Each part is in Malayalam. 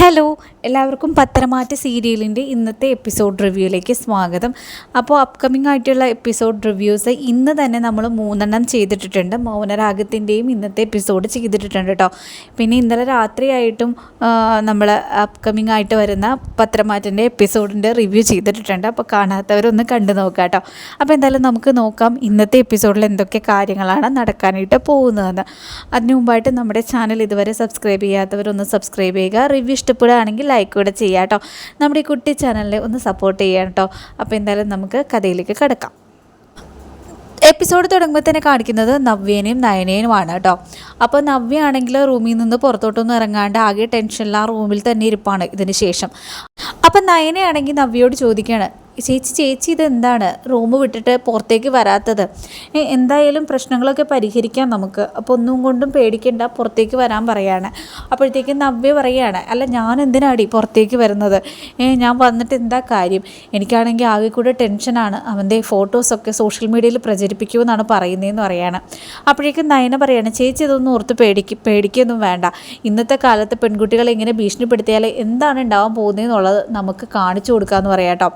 ഹലോ എല്ലാവർക്കും പത്രമാറ്റ സീരിയലിന്റെ ഇന്നത്തെ എപ്പിസോഡ് റിവ്യൂയിലേക്ക് സ്വാഗതം. അപ്പോൾ അപ്കമിംഗ് ആയിട്ടുള്ള എപ്പിസോഡ് റിവ്യൂസ് ഇന്ന് തന്നെ നമ്മൾ മൂന്നെണ്ണം ചെയ്തിട്ടിട്ടുണ്ട്. മൗനരാഗത്തിന്റെയും ഇന്നത്തെ എപ്പിസോഡ് ചെയ്തിട്ടുണ്ട് കേട്ടോ. പിന്നെ ഇന്നലെ രാത്രിയായിട്ടും നമ്മൾ അപ്കമിംഗ് ആയിട്ട് വരുന്ന പത്രമാറ്റിന്റെ എപ്പിസോഡിന്റെ റിവ്യൂ ചെയ്തിട്ടുണ്ട് അപ്പോൾ കാണാത്തവരൊന്ന് കണ്ടു നോക്കാം കേട്ടോ. അപ്പോൾ എന്തായാലും നമുക്ക് നോക്കാം ഇന്നത്തെ എപ്പിസോഡിൽ എന്തൊക്കെ കാര്യങ്ങളാണ് നടക്കാനായിട്ട് പോകുന്നതെന്ന്. അതിനു മുമ്പായിട്ട് നമ്മുടെ ചാനൽ ഇതുവരെ സബ്സ്ക്രൈബ് ചെയ്യാത്തവരൊന്ന് സബ്സ്ക്രൈബ് ചെയ്യുക. റിവ്യൂ ഇഷ്ടപ്പെടുകയാണെങ്കിൽ ലൈക്ക് കൂടെ ചെയ്യാം കേട്ടോ നമ്മുടെ ഈ കുട്ടി ചാനലിനെ ഒന്ന് സപ്പോർട്ട് ചെയ്യാം കേട്ടോ അപ്പോൾ എന്തായാലും നമുക്ക് കഥയിലേക്ക് കിടക്കാം. എപ്പിസോഡ് തുടങ്ങുമ്പോൾ തന്നെ കാണിക്കുന്നത് നവ്യേനെയും നയനേനുമാണ് കേട്ടോ അപ്പോൾ നവ്യ ആണെങ്കിൽ റൂമിൽ നിന്ന് പുറത്തോട്ടൊന്നും ഇറങ്ങാണ്ട് ആകെ ടെൻഷനിൽ ആ റൂമിൽ തന്നെ ഇരിപ്പാണ് ഇതിന് ശേഷം. അപ്പം നയനയാണെങ്കിൽ നവ്യയോട് ചോദിക്കുകയാണ് ചേച്ചി ചേച്ചി ഇതെന്താണ്? റൂം വിട്ടിട്ട് പുറത്തേക്ക് വരാത്തത്. എന്തായാലും പ്രശ്നങ്ങളൊക്കെ പരിഹരിക്കാം നമുക്ക്. അപ്പോൾ ഒന്നും കൊണ്ടും പേടിക്കേണ്ട പുറത്തേക്ക് വരാൻ പറയാണ്. അപ്പോഴത്തേക്ക് നവ്യ പറയാണ് അല്ല ഞാൻ എന്തിനാടി പുറത്തേക്ക് വരുന്നത്? ഞാൻ വന്നിട്ട് എന്താ കാര്യം? എനിക്കാണെങ്കിൽ ആകെ കൂടെ ടെൻഷനാണ് അവന്റെ ഫോട്ടോസൊക്കെ സോഷ്യൽ മീഡിയയിൽ പ്രചരിപ്പിക്കുമെന്നാണ് പറയുന്നതെന്ന് പറയാണ്. അപ്പോഴേക്കും നയന പറയാണ് ചേച്ചി ഇതൊന്നും ഓർത്ത് പേടിക്ക് പേടിക്കൊന്നും വേണ്ട. ഇന്നത്തെ കാലത്ത് പെൺകുട്ടികളെ ഇങ്ങനെ ഭീഷണിപ്പെടുത്തിയാൽ എന്താണ് ഉണ്ടാവാൻ പോകുന്നതെന്നുള്ളത് നമുക്ക് കാണിച്ചു കൊടുക്കാമെന്ന് പറയാം കേട്ടോ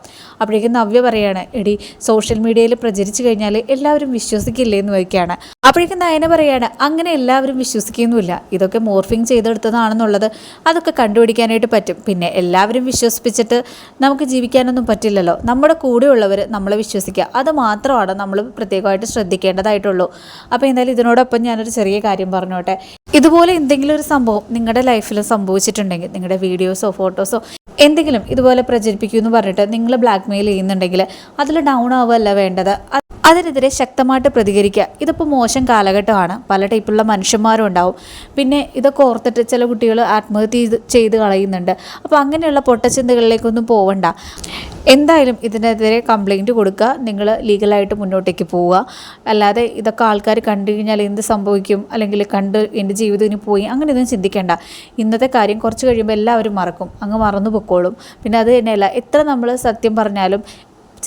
അപ്പോഴേക്കും നവ്യ പറയാണ് എടി സോഷ്യൽ മീഡിയയിൽ പ്രചരിച്ചു കഴിഞ്ഞാൽ എല്ലാവരും വിശ്വസിക്കില്ലേ? എന്ന് വയ്ക്കുകയാണ് അപ്പോഴേക്കും നയന പറയാണ് അങ്ങനെ എല്ലാവരും വിശ്വസിക്കുന്നുമില്ല. ഇതൊക്കെ മോർഫിങ് ചെയ്തെടുത്തതാണെന്നുള്ളത് അതൊക്കെ കണ്ടുപിടിക്കാനായിട്ട് പറ്റും. പിന്നെ എല്ലാവരും വിശ്വസിപ്പിച്ചിട്ട് നമുക്ക് ജീവിക്കാനൊന്നും പറ്റില്ലല്ലോ. നമ്മുടെ കൂടെയുള്ളവർ നമ്മളെ വിശ്വസിക്കുക. അത് മാത്രമാണ് നമ്മൾ പ്രത്യേകമായിട്ട് ശ്രദ്ധിക്കേണ്ടതായിട്ടുള്ളൂ. അപ്പോൾ എന്തായാലും ഇതിനോടൊപ്പം ഞാനൊരു ചെറിയ കാര്യം പറഞ്ഞോട്ടെ. ഇതുപോലെ എന്തെങ്കിലും ഒരു സംഭവം നിങ്ങളുടെ ലൈഫിൽ സംഭവിച്ചിട്ടുണ്ടെങ്കിൽ നിങ്ങളുടെ വീഡിയോസോ ഫോട്ടോസോ എന്തെങ്കിലും ഇതുപോലെ പ്രചരിപ്പിക്കൂ എന്ന് പറഞ്ഞിട്ട് നിങ്ങൾ ബ്ലാക്ക് മെയിൽ ചെയ്യുന്നുണ്ടെങ്കിൽ അതിൽ ഡൗൺ ആവുകയല്ല വേണ്ടത്. അതിനെതിരെ ശക്തമായിട്ട് പ്രതികരിക്കുക. ഇതിപ്പോൾ മോശം കാലഘട്ടമാണ്. പല ടൈപ്പുള്ള മനുഷ്യന്മാരും ഉണ്ടാവും. പിന്നെ ഇതൊക്കെ ഓർത്തിട്ട് ചില കുട്ടികൾ ആത്മഹത്യ ചെയ്ത് ചെയ്ത് കളയുന്നുണ്ട്. അപ്പോൾ അങ്ങനെയുള്ള പൊട്ടച്ചിന്തകളിലേക്കൊന്നും പോവണ്ട. എന്തായാലും ഇതിനെതിരെ കംപ്ലൈന്റ് കൊടുക്കുക. നിങ്ങൾ ലീഗലായിട്ട് മുന്നോട്ടേക്ക് പോവുക. അല്ലാതെ ഇതൊക്കെ ആൾക്കാർ കണ്ടു കഴിഞ്ഞാൽ എന്ത് സംഭവിക്കും? അല്ലെങ്കിൽ കണ്ട് എന്റെ ജീവിതം ഇനി പോയി. അങ്ങനെയൊന്നും ചിന്തിക്കേണ്ട. ഇന്നത്തെ കാര്യം കുറച്ച് കഴിയുമ്പോൾ എല്ലാവരും മറക്കും. അങ്ങ് മറന്നു പൊക്കോളും. പിന്നെ അത് തന്നെയല്ല എത്ര നമ്മൾ സത്യം പറഞ്ഞാലും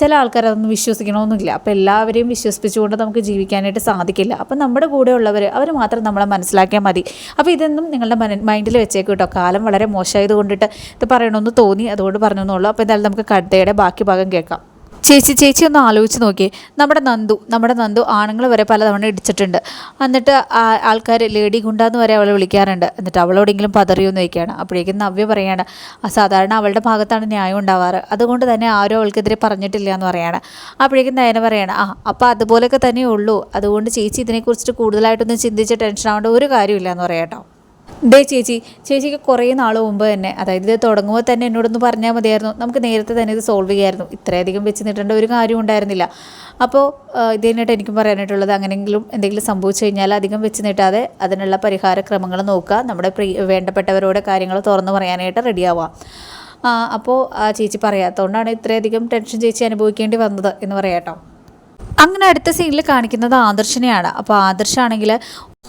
ചില ആൾക്കാർ അതൊന്നും വിശ്വസിക്കണമെന്നില്ല. അപ്പോൾ എല്ലാവരെയും വിശ്വസിപ്പിച്ചുകൊണ്ട് നമുക്ക് ജീവിക്കാനായിട്ട് സാധിക്കില്ല. അപ്പം നമ്മുടെ കൂടെ കൂടെയുള്ളവർ അവർ മാത്രം നമ്മളെ മനസ്സിലാക്കിയാൽ മതി. അപ്പോൾ ഇതൊന്നും നിങ്ങളുടെ മൈൻഡിൽ വെച്ചേക്കും കേട്ടോ. കാലം വളരെ മോശമായത് കൊണ്ടിട്ട് ഇത് പറയണമെന്ന് തോന്നി അതുകൊണ്ട് പറഞ്ഞെന്നുള്ളൂ അപ്പോൾ എന്തായാലും നമുക്ക് കഥയുടെ ബാക്കി ഭാഗം കേൾക്കാം. ചേച്ചി ചേച്ചി ഒന്ന് ആലോചിച്ച് നോക്കിയേ. നമ്മുടെ നന്ദു നമ്മുടെ നന്ദു ആണുങ്ങൾ വരെ പലതവണ ഇടിച്ചിട്ടുണ്ട്. എന്നിട്ട് ആൾക്കാർ ലേഡി ഗുണ്ടാന്ന് വരെ അവളെ വിളിക്കാറുണ്ട്. എന്നിട്ട് അവളോടെങ്കിലും പതറിയൊന്ന് വയ്ക്കുകയാണ് അപ്പോഴേക്കും നവ്യ പറയാണ് "ആ, സാധാരണ അവളുടെ ഭാഗത്താണ് ന്യായം ഉണ്ടാവാറ്. അതുകൊണ്ട് തന്നെ ആരും അവൾക്കെതിരെ പറഞ്ഞിട്ടില്ല എന്ന് പറയുകയാണ് അപ്പോഴേക്കും നയന പറയാണ് ആ അപ്പോൾ അതുപോലെയൊക്കെ തന്നെ ഉള്ളൂ. അതുകൊണ്ട് ചേച്ചി ഇതിനെക്കുറിച്ചിട്ട് കൂടുതലായിട്ടൊന്നും ചിന്തിച്ച് ടെൻഷൻ ആവേണ്ട ഒരു കാര്യമില്ല എന്ന് പറയാം കേട്ടോ. ദേ ചേച്ചി ചേച്ചിക്ക് കുറേ നാൾ മുമ്പ് തന്നെ അതായത് ഇത് തുടങ്ങുമ്പോൾ തന്നെ എന്നോടൊന്ന് പറഞ്ഞാൽ മതിയായിരുന്നു. നമുക്ക് നേരത്തെ തന്നെ ഇത് സോൾവ് ചെയ്യായിരുന്നു. ഇത്രയധികം വെച്ച് നിട്ടേണ്ട ഒരു കാര്യം ഉണ്ടായിരുന്നില്ല. അപ്പോൾ ഇത് തന്നെയായിട്ട് എനിക്കും പറയാനായിട്ടുള്ളത് അങ്ങനെയെങ്കിലും എന്തെങ്കിലും സംഭവിച്ചു കഴിഞ്ഞാൽ അധികം വെച്ച് നീട്ടാതെ അതിനുള്ള പരിഹാര ക്രമങ്ങൾ നോക്കുക. നമ്മുടെ പ്രി വേണ്ടപ്പെട്ടവരോട് കാര്യങ്ങൾ തുറന്നു പറയാനായിട്ട് റെഡിയാവുക അപ്പോൾ ആ ചേച്ചി പറയാത്തതുകൊണ്ടാണ് ഇത്രയധികം ടെൻഷൻ ചേച്ചി അനുഭവിക്കേണ്ടി വന്നത് എന്ന് പറയാം കേട്ടോ. അങ്ങനെ അടുത്ത സീനിൽ കാണിക്കുന്നത് ആദർശനെയാണ്. അപ്പോൾ ആദർശാണെങ്കിൽ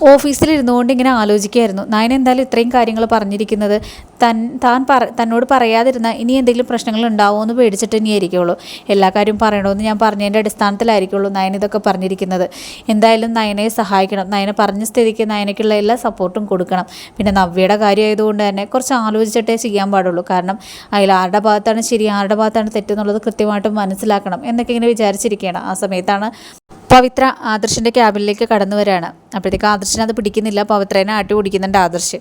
ഓഫീസിൽ ഇരുന്നുകൊണ്ട് ഇങ്ങനെ ആലോചിക്കുകയായിരുന്നു. നയൻ എന്തായാലും ഇത്രയും കാര്യങ്ങൾ പറഞ്ഞിരിക്കുന്നത് തൻ താൻ പറ തന്നോട് പറയാതിരുന്ന ഇനി എന്തെങ്കിലും പ്രശ്നങ്ങൾ ഉണ്ടാവുമോ എന്ന് പേടിച്ചിട്ട് തന്നെയായിരിക്കുള്ളൂ എല്ലാ കാര്യവും പറയണമെന്ന് ഞാൻ പറഞ്ഞതിന്റെ അടിസ്ഥാനത്തിലായിരിക്കുള്ളൂ നയൻ ഇതൊക്കെ പറഞ്ഞിരിക്കുന്നത്. എന്തായാലും നയനെ സഹായിക്കണം. നയനെ പറഞ്ഞ സ്ഥിതിക്ക് നയനയ്ക്കുള്ള എല്ലാ സപ്പോർട്ടും കൊടുക്കണം. പിന്നെ നവ്യയുടെ കാര്യമായതുകൊണ്ട് തന്നെ കുറച്ച് ആലോചിച്ചിട്ടേ ചെയ്യാൻ പാടുള്ളൂ. കാരണം അതിൽ ആരുടെ ഭാഗത്താണ് ശരി ആരുടെ ഭാഗത്താണ് തെറ്റെന്നുള്ളത് കൃത്യമായിട്ടും മനസ്സിലാക്കണം എന്നൊക്കെ ഇങ്ങനെ വിചാരിച്ചിരിക്കുകയാണ്. ആ സമയത്താണ് പവിത്ര ആദർശിന്റെ ക്യാബിനിലേക്ക് കടന്നു വരികയാണ്. അപ്പോഴത്തേക്ക് ആദർശിനെ അത് പിടിക്കുന്നില്ല. പവിത്രേനെ ആട്ടി ഓടിക്കുന്നുണ്ട് ആദർശ്.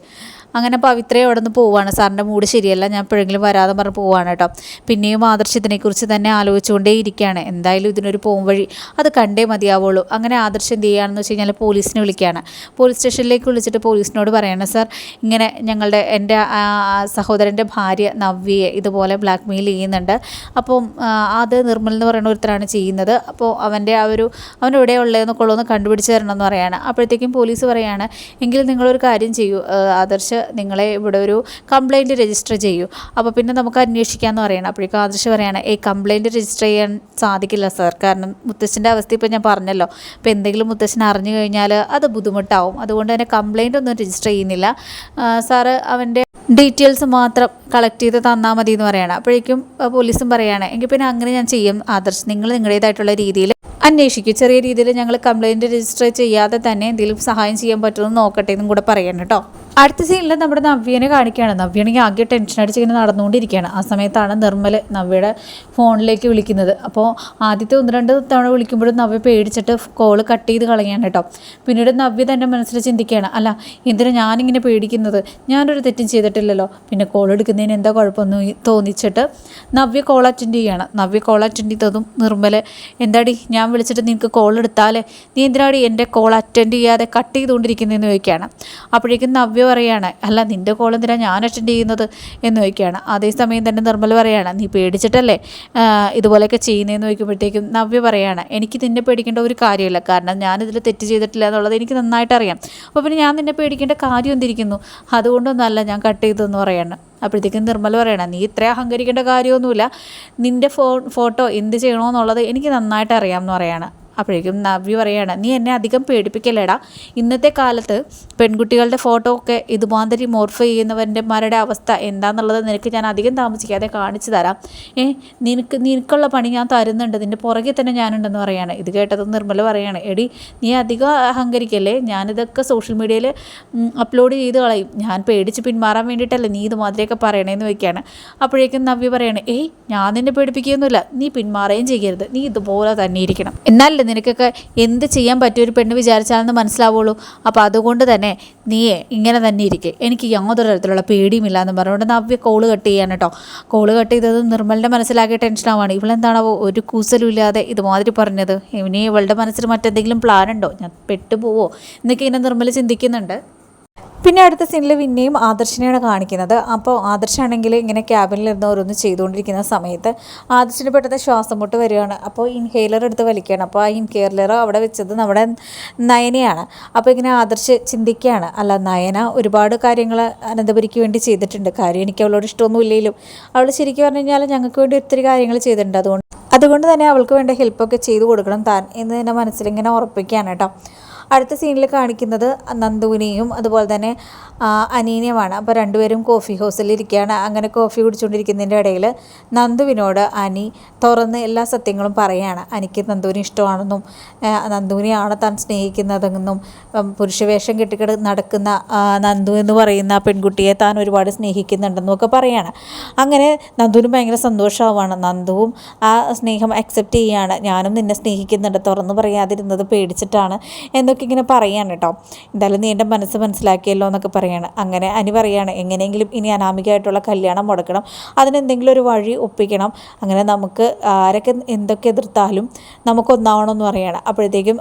അങ്ങനെ പവിത്രയെ അവിടെ നിന്ന് പോവുകയാണ് സാറിന്റെ മൂഡ് ശരിയല്ല. ഞാൻ എപ്പോഴെങ്കിലും വരാതെ പറഞ്ഞ് പോവുകയാണ് കേട്ടോ. പിന്നെയും ആദർശ് ഇതിനെക്കുറിച്ച് തന്നെ ആലോചിച്ചുകൊണ്ടേ ഇരിക്കുകയാണ്. എന്തായാലും ഇതിനൊരു പോം വഴി അത് കണ്ടേ മതിയാവുള്ളൂ. അങ്ങനെ ആദർശ് എന്ത് ചെയ്യുകയാണെന്ന് വെച്ച് കഴിഞ്ഞാൽ പോലീസിനെ വിളിക്കുകയാണ്. പോലീസ് സ്റ്റേഷനിലേക്ക് വിളിച്ചിട്ട് പോലീസിനോട് പറയണം സാർ ഇങ്ങനെ ഞങ്ങളുടെ എന്റെ സഹോദരന്റെ ഭാര്യ നവ്യയെ ഇതുപോലെ ബ്ലാക്ക് മെയിൽ ചെയ്യുന്നുണ്ട്. അപ്പം അത് നിർമ്മൽ എന്ന് പറയുന്ന ഒരുത്തരാണ് ചെയ്യുന്നത്. അപ്പോൾ അവന്റെ ആ ഒരു അവൻ എവിടെ ഉള്ളതെന്നൊക്കെ ഉള്ളതെന്ന് കണ്ടുപിടിച്ച് തരണം എന്ന് അപ്പോഴത്തേക്കും പോലീസ് പറയാണ് എങ്കിൽ നിങ്ങളൊരു കാര്യം ചെയ്യൂ. ആദർശ് നിങ്ങളെ ഇവിടെ ഒരു കംപ്ലൈന്റ് രജിസ്റ്റർ ചെയ്യൂ. അപ്പോൾ പിന്നെ നമുക്ക് അന്വേഷിക്കാമെന്ന് പറയണം. അപ്പോഴേക്കും ആദർശ് പറയുകയാണ് ഈ കംപ്ലൈന്റ് രജിസ്റ്റർ ചെയ്യാൻ സാധിക്കില്ല സർ. കാരണം മുത്തശ്ശന്റെ അവസ്ഥ ഇപ്പോൾ ഞാൻ പറഞ്ഞല്ലോ. അപ്പോൾ എന്തെങ്കിലും മുത്തശ്ശൻ അറിഞ്ഞു കഴിഞ്ഞാൽ അത് ബുദ്ധിമുട്ടാവും. അതുകൊണ്ട് തന്നെ കംപ്ലൈന്റ് ഒന്നും രജിസ്റ്റർ ചെയ്യുന്നില്ല. സാറ് അവന്റെ ഡീറ്റെയിൽസ് മാത്രം കളക്ട് ചെയ്ത് തന്നാൽ മതി എന്ന് പറയണം. അപ്പോഴേക്കും പോലീസും പറയുകയാണ് എങ്കിൽ പിന്നെ അങ്ങനെ ഞാൻ ചെയ്യും ആദർശ്. നിങ്ങൾ നിങ്ങളുടേതായിട്ടുള്ള രീതിയിൽ അന്വേഷിക്കും. ചെറിയ രീതിയിൽ ഞങ്ങൾ കംപ്ലയിന്റ് രജിസ്റ്റർ ചെയ്യാതെ തന്നെ എന്തെങ്കിലും സഹായം ചെയ്യാൻ പറ്റുമെന്ന് നോക്കട്ടെ എന്നും കൂടെ പറയണം കേട്ടോ. അടുത്ത സീനിൽ നമ്മുടെ നവ്യനെ കാണിക്കുകയാണ്. നവ്യാണെങ്കിൽ ആകെ ടെൻഷൻ അടിച്ച് ഇങ്ങനെ നടന്നുകൊണ്ടിരിക്കുകയാണ്. ആ സമയത്താണ് നിർമ്മൽ നവ്യയുടെ ഫോണിലേക്ക് വിളിക്കുന്നത്. അപ്പോൾ ആദ്യത്തെ ഒന്ന് രണ്ട് തവണ വിളിക്കുമ്പോഴും നവ്യ പേടിച്ചിട്ട് കോൾ കട്ട് ചെയ്ത് കളയാണ് കേട്ടോ. പിന്നീട് നവ്യ തന്നെ മനസ്സിൽ ചിന്തിക്കുകയാണ്. അല്ല എന്തിനാ ഞാനിങ്ങനെ പേടിക്കുന്നത്? ഞാനൊരു തെറ്റും ചെയ്തിട്ടില്ലല്ലോ. പിന്നെ കോൾ എടുക്കുന്നതിന് എന്താ കുഴപ്പമൊന്നും തോന്നിച്ചിട്ട് നവ്യ കോൾ അറ്റൻഡ് ചെയ്യുകയാണ്. നവ്യ കോൾ അറ്റൻഡ് ചെയ്തതും നിർമ്മൽ എന്താടി ഞാൻ വിളിച്ചിട്ട് നിനക്ക് കോൾ എടുത്താലേ? നീ എന്തിനാടി എന്റെ കോൾ അറ്റൻഡ് ചെയ്യാതെ കട്ട് ചെയ്തുകൊണ്ടിരിക്കുന്നതെന്ന് ചോദിക്കുകയാണ്. അപ്പോഴേക്കും നവ്യ പറയാണ് അല്ല നിന്റെ കോൾ എന്തിനാണ് ഞാൻ അറ്റൻഡ് ചെയ്യുന്നത്? എന്ന് ചോദിക്കുകയാണ്. അതേസമയം തന്നെ നിർമ്മൽ പറയുകയാണ് നീ പേടിച്ചിട്ടല്ലേ? ഇതുപോലെയൊക്കെ ചെയ്യുന്നതെന്ന് ചോദിക്കുമ്പോഴത്തേക്കും നവ്യ പറയുകയാണ് എനിക്ക് നിന്നെ പേടിക്കേണ്ട ഒരു കാര്യമില്ല. കാരണം ഞാനിതിൽ തെറ്റ് ചെയ്തിട്ടില്ല എന്നുള്ളത് എനിക്ക് നന്നായിട്ട് അറിയാം. അപ്പോൾ പിന്നെ ഞാൻ നിന്നെ പേടിക്കേണ്ട കാര്യം എന്തിരിക്കുന്നു? അതുകൊണ്ടൊന്നല്ല ഞാൻ കട്ട് ചെയ്തതെന്ന് പറയുകയാണ്. അപ്പോഴത്തേക്കും നിർമ്മൽ പറയണം നീ ഇത്ര അഹങ്കരിക്കേണ്ട കാര്യമൊന്നുമില്ല. നിന്റെ ഫോ ഫോട്ടോ എന്ത് ചെയ്യണമെന്നുള്ളത് എനിക്ക് നന്നായിട്ട് അറിയാം എന്ന് പറയാണ് അപ്പോഴേക്കും നവ്യ പറയാണ് നീ എന്നെ അധികം പേടിപ്പിക്കലേടാ ഇന്നത്തെ കാലത്ത് പെൺകുട്ടികളുടെ ഫോട്ടോ ഒക്കെ ഇതുമാതിരി മോർഫ് ചെയ്യുന്നവന്റെ മാരുടെ അവസ്ഥ എന്താണെന്നുള്ളത് നിനക്ക് ഞാൻ അധികം താമസിക്കാതെ കാണിച്ചു തരാം. ഏ നിനക്ക് നിനക്കുള്ള പണി ഞാൻ തരുന്നുണ്ട് നിന്റെ പുറകെ തന്നെ ഞാനുണ്ടെന്ന് പറയാണ്. ഇത് കേട്ടത് നിർമ്മല പറയാണ് എടി നീ അധികം അഹങ്കരിക്കല്ലേ? ഞാനിതൊക്കെ സോഷ്യൽ മീഡിയയിൽ അപ്ലോഡ് ചെയ്ത് കളയും. ഞാൻ പേടിച്ച് പിന്മാറാൻ വേണ്ടിയിട്ടല്ലേ നീ ഇതുമാതിരിയൊക്കെ പറയണേന്ന് വയ്ക്കുകയാണ് അപ്പോഴേക്കും നവ്യ പറയാണ് ഏയ് ഞാൻ നിന്നെ പേടിപ്പിക്കുകയൊന്നുമില്ല. നീ പിന്മാറുകയും ചെയ്യരുത്. നീ ഇതുപോലെ തന്നെ ഇരിക്കണം. എന്നാലല്ലേ നിനക്കൊക്കെ എന്ത് ചെയ്യാൻ പറ്റിയ ഒരു പെണ്ണ് വിചാരിച്ചാലെന്ന് മനസ്സിലാവുള്ളൂ. അപ്പോൾ അതുകൊണ്ട് തന്നെ നീയെ ഇങ്ങനെ തന്നെ ഇരിക്കെ. എനിക്ക് യാതൊരു തരത്തിലുള്ള പേടിയുമില്ല എന്ന് പറഞ്ഞുകൊണ്ട് നവ്യ കോൾ കട്ട് ചെയ്യാൻ കേട്ടോ. കോൾ കട്ട് ചെയ്തത് നിർമ്മലിന്റെ മനസ്സിലാകെ ടെൻഷനാവാണ് ഇവളെന്താണാവോ ഒരു കൂസലും ഇല്ലാതെ ഇതുമാതിരി പറഞ്ഞത്? ഇനി ഇവളുടെ മനസ്സിൽ മറ്റെന്തെങ്കിലും പ്ലാൻ ഉണ്ടോ? ഞാൻ പെട്ടുപോവോ? എന്നൊക്കെ ഇങ്ങനെ നിർമ്മൽ ചിന്തിക്കുന്നുണ്ട്. പിന്നെ അടുത്ത സീനിൽ പിന്നെയും ആദർശനെയാണ് കാണിക്കുന്നത്. അപ്പോൾ ആദർശാണെങ്കിൽ ഇങ്ങനെ ക്യാബിനിലിരുന്ന് ഓരോന്ന് ചെയ്തുകൊണ്ടിരിക്കുന്ന സമയത്ത് ആദർശന് പെട്ടെന്ന് ശ്വാസം മുട്ട് വരികയാണ്. അപ്പോൾ ഇൻഹെയിലർ എടുത്ത് വലിക്കുകയാണ്. അപ്പോൾ ആ ഇൻഹെയിലർ അവിടെ വെച്ചത് നമ്മുടെ നയനയാണ്. അപ്പോൾ ഇങ്ങനെ ആദർശ് ചിന്തിക്കുകയാണ്. അല്ല നയന ഒരുപാട് കാര്യങ്ങൾ അനന്തപുരിക്ക് വേണ്ടി ചെയ്തിട്ടുണ്ട്. കാര്യം എനിക്ക് അവളോട് ഇഷ്ടമൊന്നും ഇല്ലെങ്കിലും. അവൾ ശരിക്കും പറഞ്ഞു കഴിഞ്ഞാൽ ഞങ്ങൾക്ക് വേണ്ടി ഒത്തിരി കാര്യങ്ങൾ ചെയ്തിട്ടുണ്ട്. അതുകൊണ്ട് അതുകൊണ്ട് തന്നെ അവൾക്ക് വേണ്ട ഹെൽപ്പൊക്കെ ചെയ്തു കൊടുക്കണം താൻ എന്ന് തന്നെ മനസ്സിലിങ്ങനെ ഉറപ്പിക്കുകയാണ് കേട്ടോ. അടുത്ത സീനിൽ കാണിക്കുന്നത് നന്ദുവിനെയും അതുപോലെ തന്നെ അനീനയുമാണ്. അപ്പോൾ രണ്ടുപേരും കോഫി ഹൗസിൽ ഇരിക്കുകയാണ് അങ്ങനെ കോഫി കുടിച്ചുകൊണ്ടിരിക്കുന്നതിന്റെ ഇടയിൽ നന്ദുവിനോട് അനി തുറന്ന് എല്ലാ സത്യങ്ങളും പറയുകയാണ് അനിക്ക് നന്ദുവിനെ ഇഷ്ടമാണെന്നും നന്ദുവിനെയാണ് താൻ സ്നേഹിക്കുന്നതെന്നും പുരുഷവേഷം കെട്ടിക്കിട നടക്കുന്ന നന്ദു എന്ന് പറയുന്ന പെൺകുട്ടിയെ താൻ ഒരുപാട് സ്നേഹിക്കുന്നുണ്ടെന്നും ഒക്കെ പറയുകയാണ് അങ്ങനെ നന്ദുവിന് ഭയങ്കര സന്തോഷമാവാണ്. നന്ദുവും ആ സ്നേഹം അക്സെപ്റ്റ് ചെയ്യുകയാണ് ഞാനും നിന്നെ സ്നേഹിക്കുന്നുണ്ട്. തുറന്ന് പറയാതിരുന്നത് പേടിച്ചിട്ടാണ് എന്നൊക്കെ ഇങ്ങനെ പറയാണ് കേട്ടോ എന്തായാലും നീ എന്റെ മനസ്സ് മനസ്സിലാക്കിയല്ലോ എന്നൊക്കെ പറയാണ്. അങ്ങനെ അനി പറയാണ് എങ്ങനെയെങ്കിലും ഇനി അനാമികമായിട്ടുള്ള കല്യാണം മുടക്കണം. അതിനെന്തെങ്കിലും ഒരു വഴി ഒപ്പിക്കണം. അങ്ങനെ നമുക്ക് ആരൊക്കെ എന്തൊക്കെ എതിർത്താലും നമുക്ക് ഒന്നാവണമെന്ന് പറയാണ്. അപ്പോഴത്തേക്കും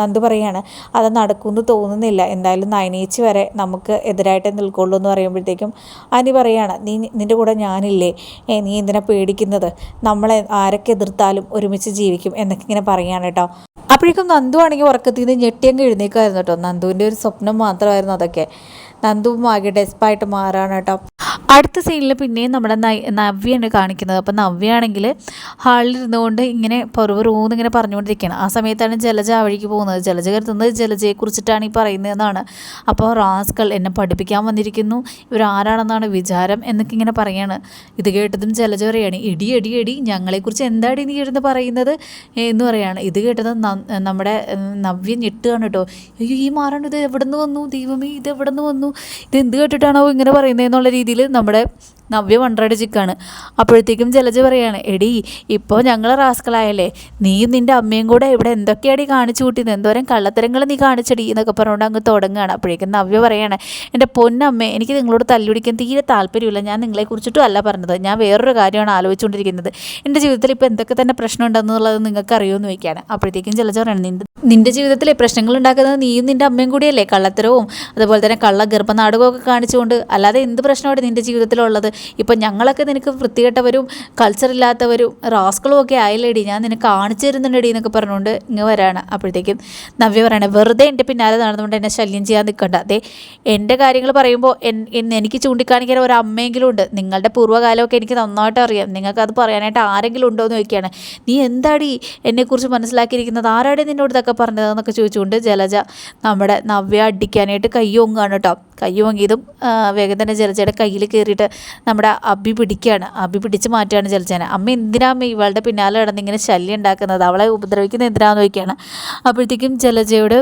നന്ദു പറയാണ് അത് നടക്കുമെന്ന് തോന്നുന്നില്ല. എന്തായാലും നയനേച്ചി വരെ നമുക്ക് എതിരായിട്ടേ നിൽക്കുള്ളൂ എന്ന് പറയുമ്പോഴത്തേക്കും അനി പറയാണ് നീ നിന്റെ കൂടെ ഞാനില്ലേ? നീ എന്തിനാ പേടിക്കുന്നത്? നമ്മളെ ആരൊക്കെ എതിർത്താലും ഒരുമിച്ച് ജീവിക്കും എന്നൊക്കെ ഇങ്ങനെ പറയാണ് കേട്ടോ അപ്പോഴേക്കും നന്ദു ആണെങ്കിൽ ഉറക്കത്തിൽ നിന്ന് ഞെട്ടിയങ്ങ് എഴുന്നേക്കായിരുന്നു കേട്ടോ. നന്ദുവിന്റെ ഒരു സ്വപ്നം മാത്രമായിരുന്നു അതൊക്കെ. നന്ദുവും ആകെ ഡെസ്പായിട്ട് മാറാണ് കേട്ടോ. അടുത്ത സീനിൽ പിന്നെയും നമ്മുടെ നവ്യാണ് കാണിക്കുന്നത്. അപ്പം നവ്യാണെങ്കിൽ ഹാളിൽ ഇരുന്നുകൊണ്ട് ഇങ്ങനെ പൊറവറൂന്ന് ഇങ്ങനെ പറഞ്ഞുകൊണ്ടിരിക്കുകയാണ്. ആ സമയത്താണ് ജലജ ആ വഴിക്ക് പോകുന്നത്. ജലജ കരുതുന്നത് ജലജയെക്കുറിച്ചിട്ടാണ് ഈ പറയുന്നതെന്നാണ് അപ്പോൾ റാസ്കൾ എന്നെ പഠിപ്പിക്കാൻ വന്നിരിക്കുന്നു. ഇവരാരാണെന്നാണ് വിചാരം എന്നൊക്കെ ഇങ്ങനെ പറയാണ്. ഇത് കേട്ടതും ജലജ പറയാണ് എടി എടി എടി ഞങ്ങളെക്കുറിച്ച് എന്താടി നീ ഇരുന്ന് പറയുന്നത്? എന്ന് പറയാണ്. ഇത് കേട്ടത് നമ്മുടെ നവ്യ ഞെട്ടുകയാണ് കേട്ടോ. അയ്യോ ഈ മാറാണ്. ഇത് എവിടെ നിന്ന് വന്നു? ദൈവമേ ഇത് എവിടെ നിന്ന് വന്നു? ഇത് എന്ത് കേട്ടിട്ടാണോ ഇങ്ങനെ പറയുന്നത് എന്നുള്ള രീതിയിൽ നമ്മുടെ നവ്യ വണ്ടടിച്ചിക്കാണ് അപ്പോഴത്തേക്കും ജലജ പറയാണ് എടി ഇപ്പോൾ ഞങ്ങൾ റാസ്കളായല്ലേ നീയും നിന്റെ അമ്മയും കൂടെ ഇവിടെ എന്തൊക്കെയാടി കാണിച്ചു കൂട്ടിയത് എന്തോരം കള്ളത്തരങ്ങൾ നീ കാണിച്ചടി? എന്നൊക്കെ പറഞ്ഞുകൊണ്ട് അങ്ങ് തുടങ്ങുകയാണ്. അപ്പോഴേക്കും നവ്യ പറയാണ് എന്റെ പൊന്നമ്മേ എനിക്ക് നിങ്ങളോട് തല്ലുപിടിക്കാൻ തീരെ താല്പര്യമില്ല. ഞാൻ നിങ്ങളെക്കുറിച്ചിട്ടും അല്ല പറഞ്ഞത്. ഞാൻ വേറൊരു കാര്യമാണ് ആലോചിച്ചുകൊണ്ടിരിക്കുന്നത്. എന്റെ ജീവിതത്തിൽ ഇപ്പോൾ എന്തൊക്കെ തന്നെ പ്രശ്നം ഉണ്ടെന്നുള്ളത് നിങ്ങൾക്ക് അറിയുമെന്ന് ചോദിക്കുകയാണ്. അപ്പോഴത്തേക്കും ജലജ പറയണം നിന്റെ നിന്റെ ജീവിതത്തിലെ പ്രശ്നങ്ങൾ ഉണ്ടാക്കുന്നത് നീയും നിന്റെ അമ്മയും കൂടിയല്ലേ? കള്ളത്തരവും അതുപോലെ തന്നെ കള്ള ഗർഭനാടകമൊക്കെ കാണിച്ചുകൊണ്ട് അല്ലാതെ എന്ത് പ്രശ്നമാണ് നിന്റെ ജീവിതത്തിലുള്ളത്? ഇപ്പം ഞങ്ങളൊക്കെ നിനക്ക് വൃത്തികെട്ടവരും കൾച്ചറില്ലാത്തവരും റാസ്കളും ഒക്കെ ആയില്ലേടി. ഞാൻ നിനക്ക് കാണിച്ചു തരുന്നുണ്ടടി എന്നൊക്കെ പറഞ്ഞുകൊണ്ട് ഇങ്ങ് വരാണ്. അപ്പോഴത്തേക്കും നവ്യ പറയണേ വെറുതെ എന്റെ പിന്നാലെ നടന്നുകൊണ്ട് എന്നെ ശല്യം ചെയ്യാൻ നിൽക്കണ്ട അതെ എന്റെ കാര്യങ്ങൾ പറയുമ്പോൾ എനിക്ക് ചൂണ്ടിക്കാണിക്കാൻ ഒരു അമ്മയെങ്കിലും ഉണ്ട്. നിങ്ങളുടെ പൂർവകാലമൊക്കെ എനിക്ക് നന്നായിട്ട് അറിയാം. നിങ്ങൾക്ക് അത് പറയാനായിട്ട് ആരെങ്കിലും ഉണ്ടോ എന്ന് ചോദിക്കുകയാണ്. നീ എന്താടി എന്നെക്കുറിച്ച് മനസ്സിലാക്കിയിരിക്കുന്നത്? ആരാടി നിന്നോട് ഇതൊക്കെ പറഞ്ഞതെന്നൊക്കെ ചോദിച്ചുകൊണ്ട് ജലജ നമ്മുടെ നവ്യ അടിക്കാനായിട്ട് കൈ ഒങ്ങാണ് കേട്ടോ. കൈ ഒങ്ങിയതും ആ, വേഗം തന്നെ ജലജയുടെ കയ്യിൽ കയറിയിട്ട് നമ്മുടെ അബി പിടിക്കുകയാണ് അബി പിടിച്ച് മാറ്റുകയാണ് ജലജനെ. അമ്മ എന്തിനാ അമ്മ ഇവളുടെ പിന്നാലെ കിടന്ന് ഇങ്ങനെ ശല്യം ഉണ്ടാക്കുന്നത്? അവളെ ഉപദ്രവിക്കുന്നത് എന്തിനാന്ന് ചോദിക്കുകയാണ്. അപ്പോഴത്തേക്കും ജലജയോട്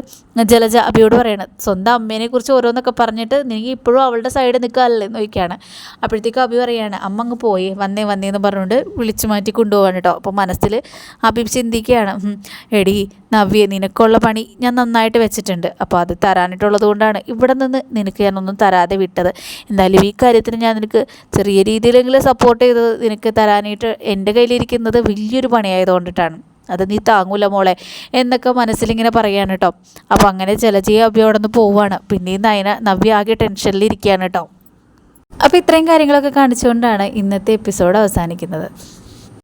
ജലജ അബിയോട് പറയണം സ്വന്തം അമ്മേനെ കുറിച്ച് ഓരോന്നൊക്കെ പറഞ്ഞിട്ട് നീ ഇപ്പോഴും അവളുടെ സൈഡ് നിൽക്കാമല്ലേ എന്ന് ചോദിക്കുകയാണ്. അപ്പോഴത്തേക്കും അബി പറയാണ് അമ്മ അങ്ങ് പോയി വന്നേ വന്നേ എന്ന് പറഞ്ഞുകൊണ്ട് വിളിച്ചു മാറ്റി കൊണ്ടുപോകാണ് കേട്ടോ അപ്പോൾ മനസ്സിൽ അബി ചിന്തിക്കുകയാണ് എടി നവ്യ നിനക്കുള്ള പണി ഞാൻ നന്നായിട്ട് വെച്ചിട്ടുണ്ട്. അപ്പോൾ അത് തരാനായിട്ടുള്ളത് കൊണ്ടാണ് ഇവിടെ നിന്ന് നിനക്ക് ഞാനൊന്നും തരാതെ വിട്ടത്. എന്തായാലും ഈ കാര്യത്തിന് ഞാൻ നിനക്ക് ചെറിയ രീതിയിലെങ്കിലും സപ്പോർട്ട് ചെയ്ത് നിനക്ക് തരാനായിട്ട് എന്റെ കയ്യിലിരിക്കുന്നത് വലിയൊരു പണിയായതുകൊണ്ടിട്ടാണ്. അത് നീ താങ്ങൂല മോളെ എന്നൊക്കെ മനസ്സിലിങ്ങനെ പറയാണ് കേട്ടോ. അപ്പോൾ അങ്ങനെ ജലജീവ അഭ്യ അവിടെ നിന്ന് പോവുകയാണ് പിന്നെയും നയന നവ്യ ആകെ ടെൻഷനിലിരിക്കുകയാണ് കേട്ടോ. അപ്പോൾ ഇത്രയും കാര്യങ്ങളൊക്കെ കാണിച്ചുകൊണ്ടാണ് ഇന്നത്തെ എപ്പിസോഡ് അവസാനിക്കുന്നത്.